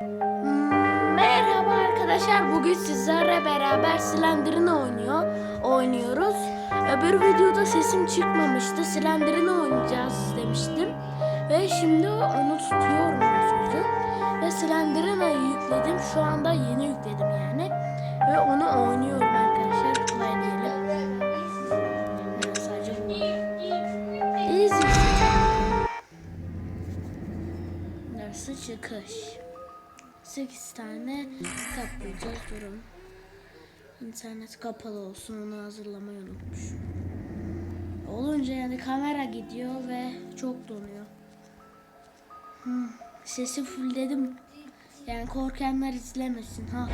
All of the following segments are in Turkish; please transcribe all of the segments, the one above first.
Merhaba arkadaşlar. Bugün sizlerle beraber Slender'ını oynuyor. Oynuyoruz. Öbür videoda sesim çıkmamıştı. Slender'ını oynayacağız demiştim. Ve şimdi onu tutuyorum sözü. Ve Slender'ını yükledim. Şu anda yeni yükledim yani. Ve onu oynuyorum arkadaşlar. Play diyelim. Neresi çıkış? 8 tane kaplayacağız durun. İnternet kapalı olsun onu hazırlamayı unutmuşum. Olunca yani kamera gidiyor ve çok donuyor. Hmm, sesi fullledim. Yani korkanlar izlemesin. Ha.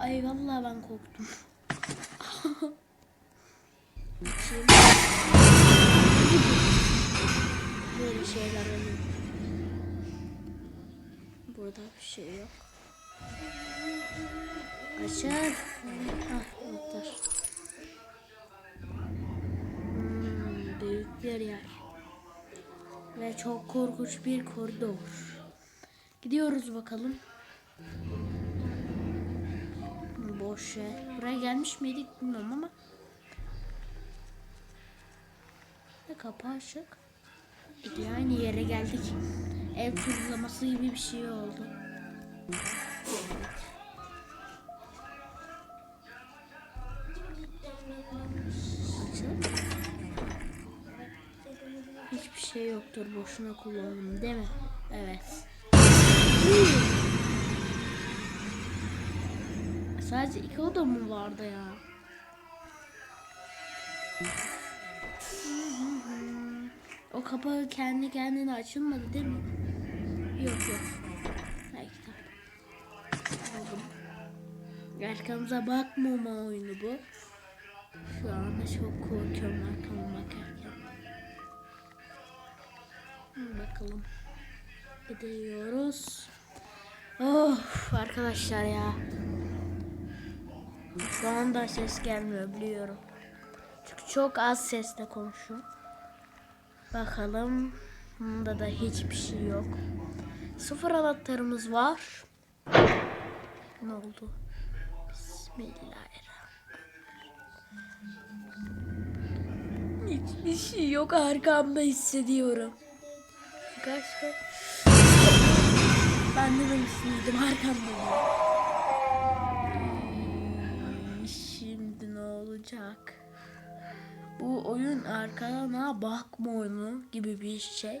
Ay vallahi ben korktum. Böyle şeyler oluyor. Burada bir şey yok. Açar. Ah. Hmm, büyük bir yer. Ve çok korkunç bir koridor. Gidiyoruz bakalım. Boş yer. Buraya gelmiş miydik bilmiyorum ama. Ve kapı açık. İyi, aynı yere geldik. Ev turlaması gibi bir şey oldu. Hiçbir şey yoktur. Boşuna kullandım değil mi? Evet. Sadece iki oda mı vardı ya? O kapı kendi kendine açılmadı değil mi? Yok yok. Belki tamam. Aldım. Arkamıza bakmama oyunu bu. Şu anda çok korkuyorum arkama bakarken. Bakalım. Gidiyoruz. Of arkadaşlar ya. Şu anda ses gelmiyor biliyorum. Çünkü çok az sesle konuşuyorum. Bakalım. Bunda da hiçbir şey yok. Sıfır anahtarımız var. Ne oldu? Bismillahirrahmanirrahim. Hiçbir şey yok arkamda hissediyorum. Arkadaşlar. Ben de demiştim arkamda. Ee, Şimdi ne olacak? Bu oyun arkana bakma oyunu gibi bir şey.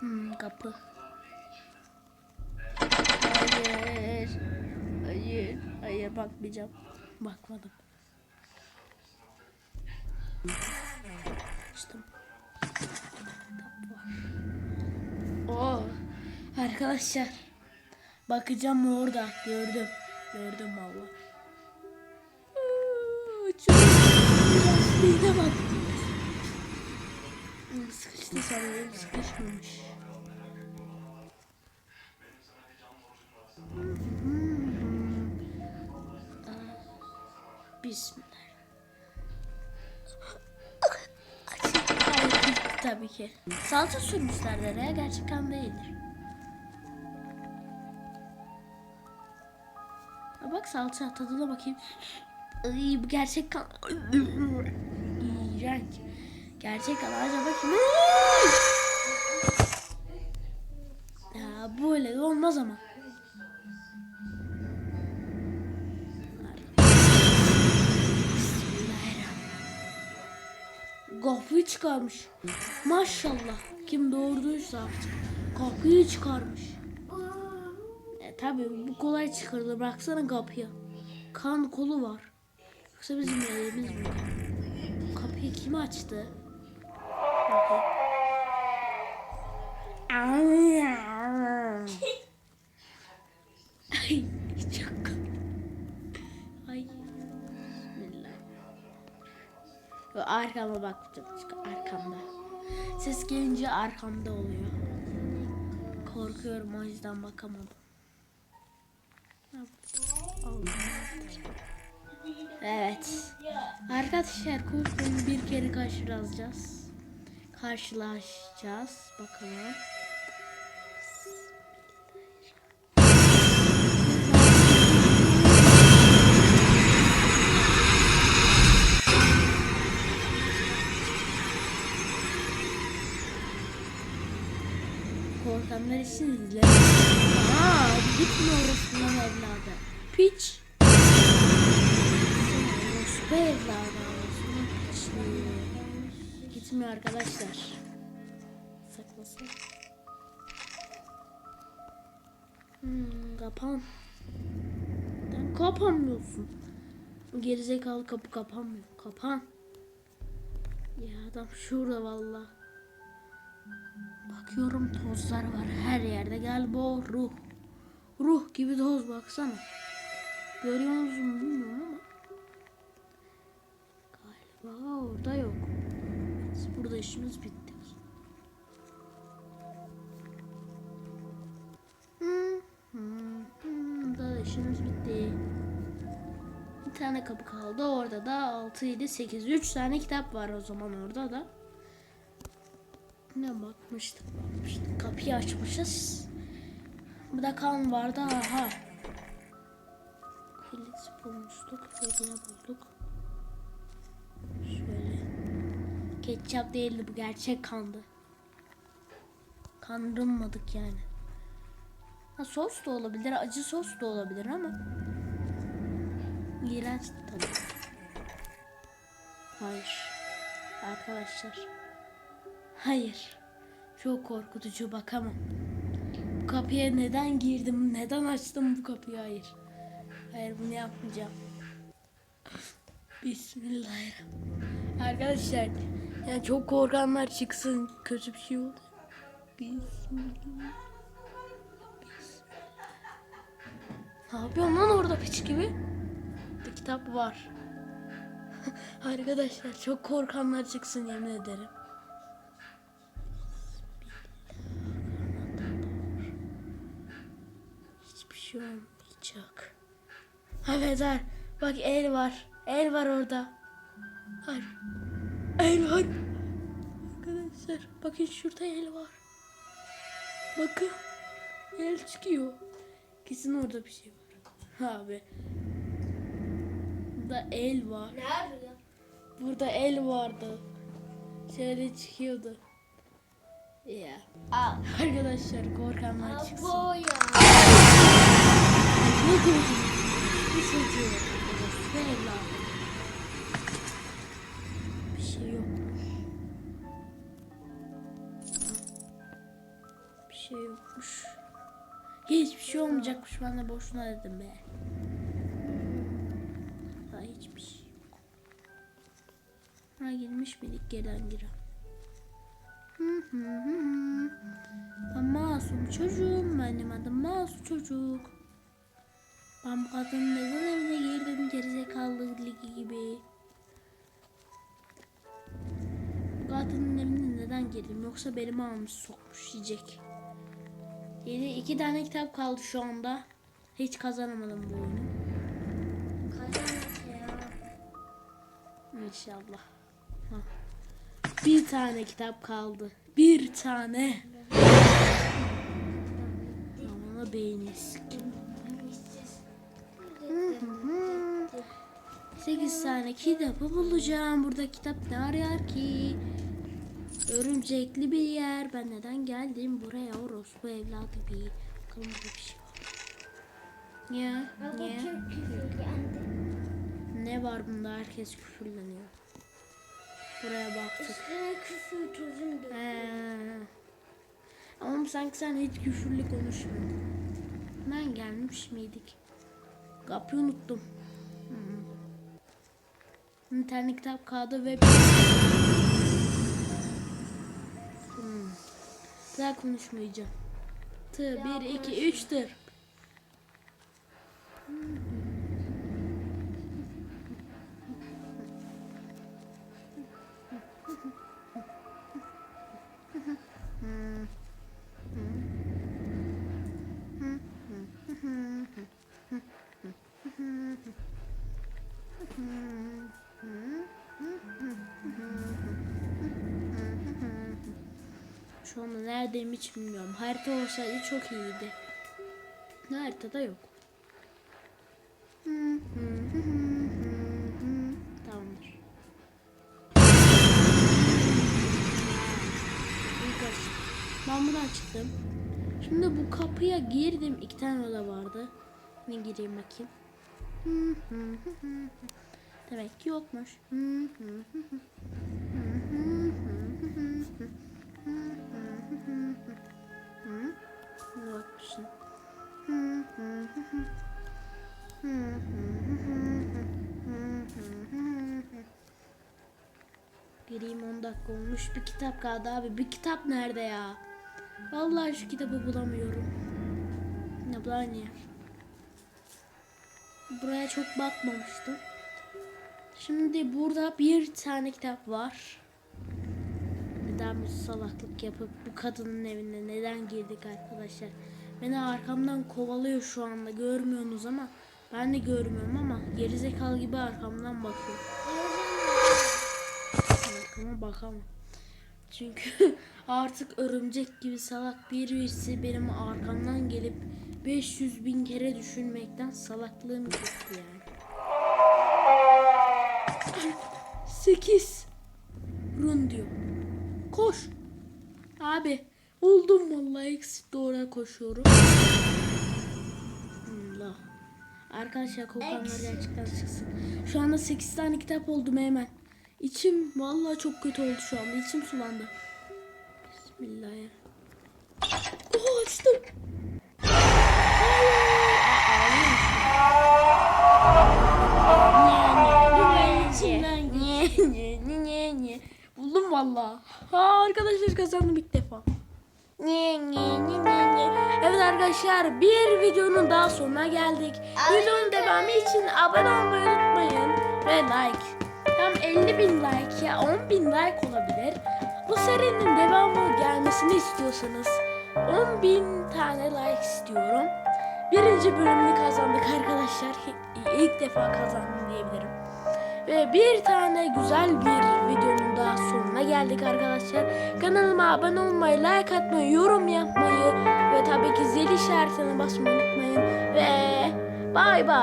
Hmm, kapı. Hayır. Hayır. Hayır bakmayacağım. Bakmadım. Açtım. Oo. Arkadaşlar. Bakacağım orada. Gördüm. Gördüm valla. Çok Yine bak. Hmm, Sıkıştı sanırım. Sıkışmamış. Aa, Bismillah. Tabii ki. Salça sürmüşler nereye gerçekten değildir. Bak salça tadına bakayım. Ay, bu gerçek kan. İğrenç. Gerçek kan. Acaba bakayım. Ya böyle de olmaz ama. Kapıyı çıkarmış. Maşallah. Kim doğurduysa artık. Kapıyı çıkarmış. E tabi bu kolay çıkarılır. Baksana kapıya. Kan kolu var. Yoksa bizim elimiz mi? Kapıyı kim açtı? Ay çok Ay Bismillah. Arkama çünkü arkamda. Ses gelince arkamda oluyor. Korkuyorum o yüzden bakamadım. Evet. Arkadaşlar korkmayın bir kere karşılaşacağız. Karşılaşacağız. Bakalım. Korkanlar için izle. Aa, gitme orasından evladı. Piç. Orospu evladı. Gitmiyor arkadaşlar. Saklasın. Hmm, kapan. Sen kapanmıyorsun. Bu gerizekalı kapı kapanmıyor. Kapan. Ya adam şurada vallahi. Bakıyorum tozlar var her yerde. Galiba o ruh. Ruh gibi toz baksana. Görüyor musun bilmiyorum ama. Galiba orada yok. Burada işimiz bitti. Burada da işimiz bitti. Bir tane kapı kaldı. Orada da 6, 7, 8. 3 tane kitap var o zaman orada da. Ne bakmıştık bakmıştık. Kapıyı açmışız. Burada kan vardı. Aha. Kilit bulmuştuk. Şöyle bulduk. Şöyle. Ketçap değildi bu gerçek kandı. Kandırılmadık yani. Ha, sos da olabilir, acı sos da olabilir ama iğrenç tadı. Hayır. Arkadaşlar. Hayır. Çok korkutucu bakamam. Bu kapıya neden girdim? Neden açtım bu kapıyı? Hayır. Hayır bunu yapmayacağım. Bismillahirrahmanirrahim. Arkadaşlar yani çok korkanlar çıksın. Kötü bir şey oldu. Bismillah. Ne yapıyorsun lan orada piç gibi? Bir kitap var. Arkadaşlar çok korkanlar çıksın yemin ederim. Şey olmayacak. Evet var. Bak el var. El var orada. Hayır. El var. Arkadaşlar bakın şurada el var. Bakın. El çıkıyor. Kesin orada bir şey var. Abi. Burada el var. Nerede? Burada el vardı. Şöyle çıkıyordu. Ya. Al. Arkadaşlar korkanlar çıksın. Bu ya. Bir şey yokmuş. Bir şey yokmuş. Hiçbir şey olmayacakmış. Ben de boşuna dedim be. Daha hiçbir şey yok. Ha girmiş miydik gelen giren. Hı hı hı. Ben masum çocuğum. Benim adım masum çocuk. Ben bu kadının neden evine girdim gerizekalı ligi gibi. Bu kadının evine neden girdim yoksa belimi almış sokmuş yiyecek. Yeni iki tane kitap kaldı şu anda. Hiç kazanamadım bu oyunu. Kazanmak ya. İnşallah. Ha. Bir tane kitap kaldı. Bir tane. Ama beğenirsin. 8 tane kitabı bulacağım. Burada kitap ne arıyor ki? Örümcekli bir yer. Ben neden geldim buraya? Orospu evladı bir. Bakalım burada bir şey var. Niye? Niye? Ne var bunda? Herkes küfürleniyor. Buraya baktık. Üstüne küfür tozun dökülüyor. Ama sanki sen hiç küfürlü konuşmadın. Ben gelmiş miydik? Kapıyı unuttum. Hmm. İnternet kitap kağıdı ve... Hmm. Daha konuşmayacağım. Tı, bir, iki, üç tır. Şu neredeyim hiç bilmiyorum. Harita olsaydı çok iyiydi. Haritada yok. Tamamdır. Ben buradan çıktım. Şimdi bu kapıya girdim. İki tane oda vardı. Ne gireyim bakayım. Demek ki yokmuş. Bakmışsın? Gireyim 10 dakika olmuş. Bir kitap kaldı abi. Bir kitap nerede ya? Vallahi şu kitabı bulamıyorum. Ne bu ne? Buraya çok bakmamıştım. Şimdi burada bir tane kitap var. Neden salaklık yapıp bu kadının evine neden girdik arkadaşlar? Beni arkamdan kovalıyor şu anda görmüyorsunuz ama ben de görmüyorum ama gerizekalı gibi arkamdan bakıyor. Arkama bakamam. Çünkü artık örümcek gibi salak birisi benim arkamdan gelip 500 bin kere düşünmekten salaklığım gitti yani. 8 run diyor. Koş. Abi buldum vallahi eksik doğru koşuyorum. Allah. Arkadaşlar kokanlar gerçekten çıksın. Şu anda 8 tane kitap oldum hemen. İçim vallahi çok kötü oldu şu anda. İçim sulandı. Bismillahirrahmanirrahim. Oh açtım. Arkadaşlar bir videonun daha sonuna geldik. Videonun devamı için abone olmayı unutmayın. Ve like. Tam 50 bin like ya 10 bin like olabilir. Bu serinin devamı gelmesini istiyorsanız 10 bin tane like istiyorum. Birinci bölümünü kazandık arkadaşlar. İlk defa kazandım diyebilirim. Ve bir tane güzel bir videonun daha sonuna geldik arkadaşlar. Kanalıma abone olmayı, like atmayı, yorum yapmayı ve tabii ki zil işaretine basmayı unutmayın. Ve bay bay.